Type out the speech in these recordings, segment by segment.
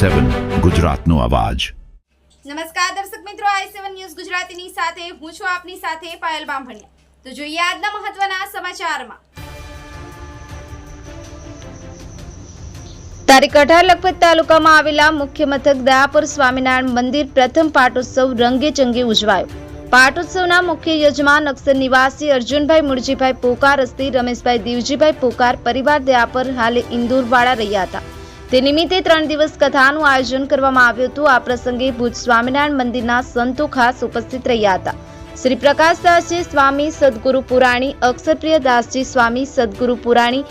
સેવન ગુજરાતનો અવાજ. નમસ્કાર દર્શક મિત્રો આઈ સેવન ન્યૂઝ ગુજરાતીની સાથે હું છું આપની સાથે પાયલ બામભણિયા. તો જોઈએ આજના મહત્વના સમાચારમાં. તારીખ અઢાર લખપત તાલુકામાં આવેલા મુખ્ય મથક દયાપુર સ્વામિનારાયણ મંદિર પ્રથમ પાટોત્સવ રંગે ચંગે ઉજવાયો. પાટોત્સવના મુખ્ય યજમાન અક્ષર નિવાસી અર્જુનભાઈ મુરજીભાઈ પોકાર હસ્તી રમેશભાઈ દેવજીભાઈ પોકાર પરિવાર દયાપર હાલે ઇન્દોરવાળા રહ્યા હતા. તે નિમિત્તે ત્રણ દિવસ કથાનું આયોજન કરવામાં આવ્યું હતું. આ પ્રસંગે ભુજ સ્વામિનારાયણ મંદિરના સંતો ખાસ ઉપસ્થિત રહ્યા હતા. શ્રી પ્રકાશદાસજી સ્વામી સદગુરુ પુરાણી અક્ષરપ્રિય દાસજી સ્વામી સદગુરુ પુરાણી,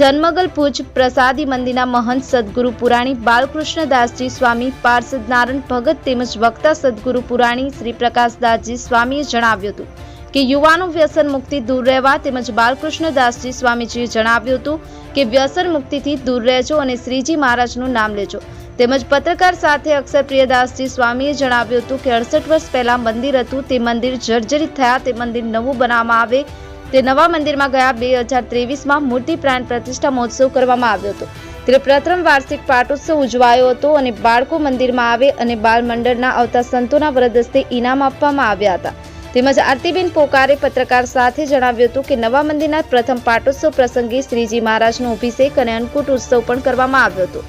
જન્મગલ ભુજ પ્રસાદી મંદિરના મહંત સદગુરુ પુરાણી, બાલકૃષ્ણદાસજી સ્વામી પાર્ષદ નારાયણ ભગત તેમજ વક્તા સદગુરુ પુરાણી શ્રી પ્રકાશદાસજી સ્વામીએ જણાવ્યું હતું. કે યુવાનો વ્યસન મુક્તિ દૂર રહેવા તેમજ બાલકૃષ્ણદાસજી સ્વામીજીએ જણાવ્યું હતું કે વ્યસન મુક્તિથી દૂર રહેજો અને શ્રીજી મહારાજનું નામ લેજો. તેમજ પત્રકાર સાથે અક્ષર પ્રિયદાસજી સ્વામીએ જણાવ્યું હતું કે અડસઠ વર્ષ પહેલા મંદિર હતું, તે મંદિર જર્જરિત થયા, તે મંદિર નવું બનાવવામાં આવે. તે નવા મંદિરમાં ગયા બે હજાર ત્રેવીસમાં મૂર્તિ પ્રાણ પ્રતિષ્ઠા મહોત્સવ કરવામાં આવ્યો હતો. ત્યારે પ્રથમ વાર્ષિક પાટોત્સવ ઉજવાયો હતો અને બાળકો મંદિરમાં આવે અને બાલ મંડળના આવતા સંતોના વરદસ્તે ઇનામ આપવામાં આવ્યા હતા. તેમજ આરતીબેન પોકારે પત્રકાર સાથે જણાવ્યું હતું કે નવા મંદિરના પ્રથમ પાટોત્સવ પ્રસંગે શ્રીજી મહારાજનો અભિષેક અને અન્નકૂટ ઉત્સવ પણ કરવામાં આવ્યો હતો.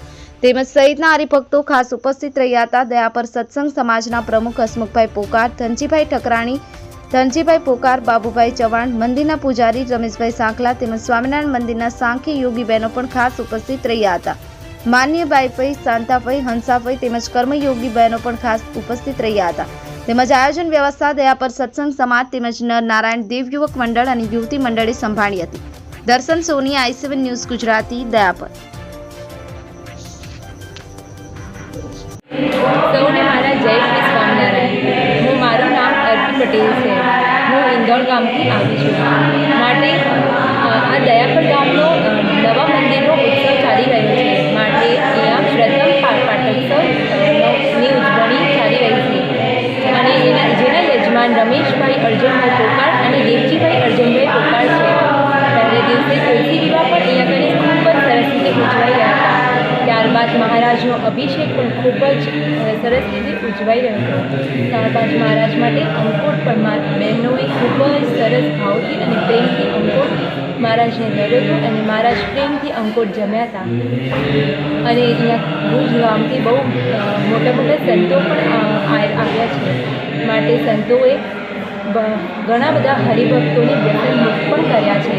તેમજ સહિતના હરિભક્તો ખાસ ઉપસ્થિત રહ્યા હતા. દયાપર સત્સંગ સમાજના પ્રમુખ હસમુખભાઈ પોકાર, ધનજીભાઈ ઠકરાણી, ધનજીભાઈ પોકાર, બાબુભાઈ ચવાણ, મંદિરના પૂજારી રમેશભાઈ સાંકલા તેમજ સ્વામિનારાયણ મંદિરના સાંખી યોગી બહેનો પણ ખાસ ઉપસ્થિત રહ્યા હતા. માન્ય બાઈભાઈ શાંતાભાઈ હંસાભાઈ તેમજ કર્મયોગી બહેનો પણ ખાસ ઉપસ્થિત રહ્યા હતા. તેમજ આયોજન વ્યવસ્થા દયાપર સત્સંગ સમાજ તેમજ નર નારાયણ દેવ યુવક મંડળ અને યુવતી મંડળે સંભાળી હતી. Darshan Soni, I seven news, Gujarati Dayapar સૌને મારા જય શ્રી હું મારું નામ અર્પિત પટેલ છે. હું ઇન્દોર ગામથી આવી છું. માટે આ દયાપર ગામનો નવા મંદિરનો ઉત્સવ તુલસી પણ અહીંયા કને ખૂબ જ સરસ રીતે ઉજવાઈ રહ્યા હતા. ત્યારબાદ મહારાજનો અભિષેક પણ ખૂબ જ સરસ રીતે ઉજવાઈ રહ્યો હતો. ત્યારબાદ મહારાજ માટે અંકોટ પણ બહેનોએ ખૂબ જ સરસ ભાવથી અને પ્રેમથી અંકોટ મહારાજને ધર્યો હતો અને મહારાજ પ્રેમથી અંકોટ જમ્યા હતા. અને અહીંયા ભુજ ગામથી બહુ મોટા મોટા સંતો પણ આવ્યા છે. માટે સંતોએ ઘણા બધા હરિભક્તોને વ્યસન મુક્ત પણ કર્યા છે.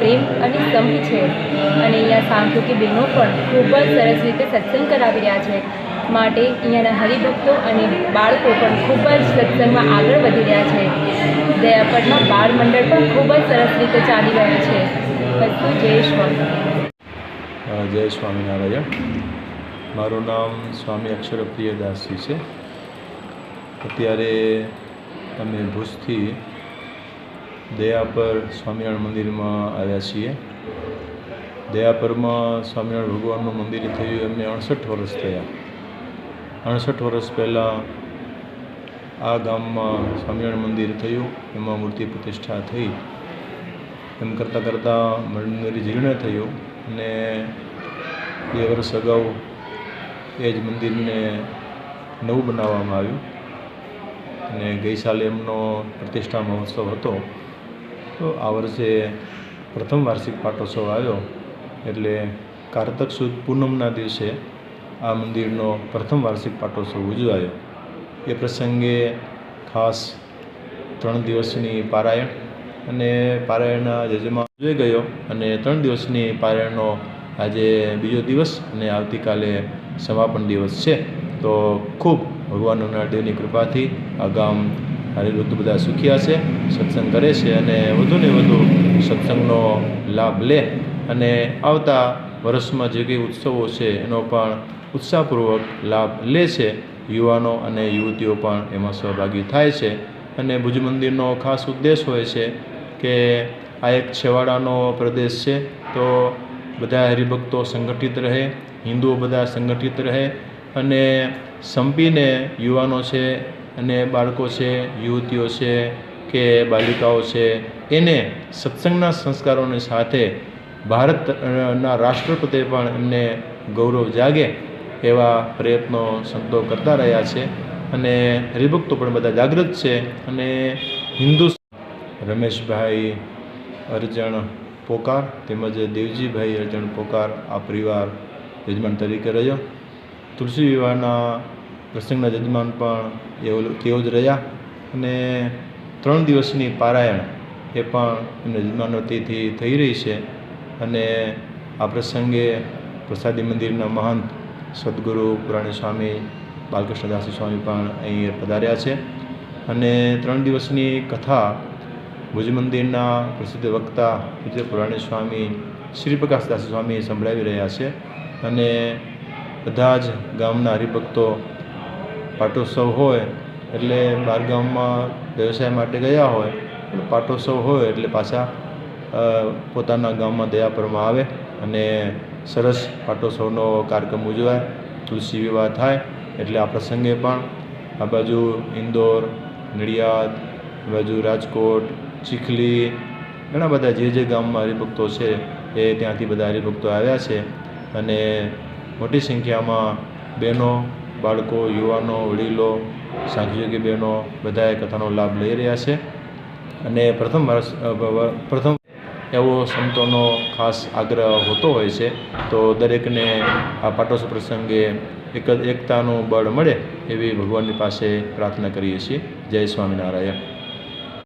પ્રેમ અને સંપ છે. અને અહીંયા સાંખ્યોકી બહેનો પણ ખૂબ જ સરસ રીતે સત્સંગ કરાવી રહ્યા છે. માટે અહીંયાના હરિભક્તો અને બાળકો પણ ખૂબ જ સત્સંગમાં આગળ વધી રહ્યા છે. દયાપટમાં બાળ મંડળ પણ ખૂબ જ સરસ રીતે ચાલી રહ્યું છે. બધું જય સ્વામી. જય સ્વામિનારાયણ. મારું નામ સ્વામી અક્ષરપ્રિય દાસજી છે. અત્યારે અમે ભુજથી દયાપર સ્વામિનારાયણ મંદિરમાં આવ્યા છીએ. દયાપરમાં સ્વામિનારાયણ ભગવાનનું મંદિર થયું એમને અડસઠ વર્ષ થયા. અડસઠ વર્ષ પહેલાં આ ગામમાં સ્વામિનારાયણ મંદિર થયું, એમાં મૂર્તિ પ્રતિષ્ઠા થઈ. એમ કરતાં કરતાં મંદિર જીર્ણ થયું અને બે વર્ષ અગાઉ એ જ મંદિરને નવું બનાવવામાં આવ્યું. અને ગઈ સાલે એમનો પ્રતિષ્ઠા મહોત્સવ હતો. તો આ વર્ષે પ્રથમ વાર્ષિક પાટોત્સવ આવ્યો. એટલે કારતક સુદ પૂનમના દિવસે આ મંદિરનો પ્રથમ વાર્ષિક પાટોત્સવ ઉજવાયો. એ પ્રસંગે ખાસ ત્રણ દિવસની પારાયણ અને પારાયણના જજમાં ઉજવાઈ ગયો અને ત્રણ દિવસની પારાયણનો આજે બીજો દિવસ અને આવતીકાલે સમાપન દિવસ છે. તો ખૂબ ભગવાન દેવની કૃપાથી આ ગામ હરિભક્તો બધા સુખ્યા છે, સત્સંગ કરે છે અને વધુને વધુ સત્સંગનો લાભ લે અને આવતા વર્ષમાં જે કંઈ ઉત્સવો છે, એનો પણ ઉત્સાહપૂર્વક લાભ લે છે. યુવાનો અને યુવતીઓ પણ એમાં સહભાગી થાય છે અને ભુજ મંદિરનો ખાસ ઉદ્દેશ હોય છે કે આ એક છેવાડાનો પ્રદેશ છે. તો બધા હરિભક્તો સંગઠિત રહે, હિન્દુઓ બધા સંગઠિત રહે અને સંપીને યુવાનો છે અને બાળકો છે, યુવતીઓ છે કે બાલિકાઓ છે, એને સત્સંગના સંસ્કારોની સાથે ભારતના રાષ્ટ્ર પ્રત્યે પણ એમને ગૌરવ જાગે એવા પ્રયત્નો સંતો કરતા રહ્યા છે. અને હરિભક્તો પણ બધા જાગૃત છે અને હિન્દુ રમેશભાઈ અરજણ પોકાર તેમજ દેવજીભાઈ અરજણ પોકાર આ પરિવાર યજમાન તરીકે રહ્યો. તુલસી વિવાહના પ્રસંગના યજમાન પણ એવો તેઓ જ રહ્યા અને ત્રણ દિવસની પારાયણ એ પણ એમના યજમાનો તેથી થઈ રહી છે અને આ પ્રસંગે પ્રસાદી મંદિરના મહંત સદગુરુ પુરાણી સ્વામી બાલકૃષ્ણદાસી સ્વામી પણ અહીં પધાર્યા છે અને ત્રણ દિવસની કથા ભુજ મંદિરના પ્રસિદ્ધ વક્તા પૂજ્ય પુરાણી સ્વામી શ્રી પ્રકાશદાસી સ્વામી સંભળાવી રહ્યા છે અને બધા જ ગામના હરિભક્તો પાટોત્સવ હોય, એટલે બાર ગામમાં વ્યવસાય માટે ગયા હોય પાટોત્સવ હોય એટલે પાછા પોતાના ગામમાં દયાપરમાં આવે અને સરસ પાટોત્સવનો કાર્યક્રમ ઉજવાય, તુલસી વિવાહ થાય, એટલે આ પ્રસંગે પણ આ બાજુ ઇન્દોર, નડિયાદ બાજુ રાજકોટ, ચીખલી, ઘણા બધા જે જે ગામમાં હરિભક્તો છે એ ત્યાંથી બધા હરિભક્તો આવ્યા છે અને મોટી સંખ્યામાં બહેનો બાળકો, યુવાનો, વડીલો સાંજયોગી બહેનો બધાએ કથાનો લાભ લઈ રહ્યા છે. અને પ્રથમ વર્ષ પ્રથમ એવો સંતોનો ખાસ આગ્રહ હોતો હોય છે, તો દરેકને આ પાટોસ પ્રસંગે એક એકતાનું બળ મળે એવી ભગવાનની પાસે પ્રાર્થના કરીએ છીએ. જય સ્વામિનારાયણ.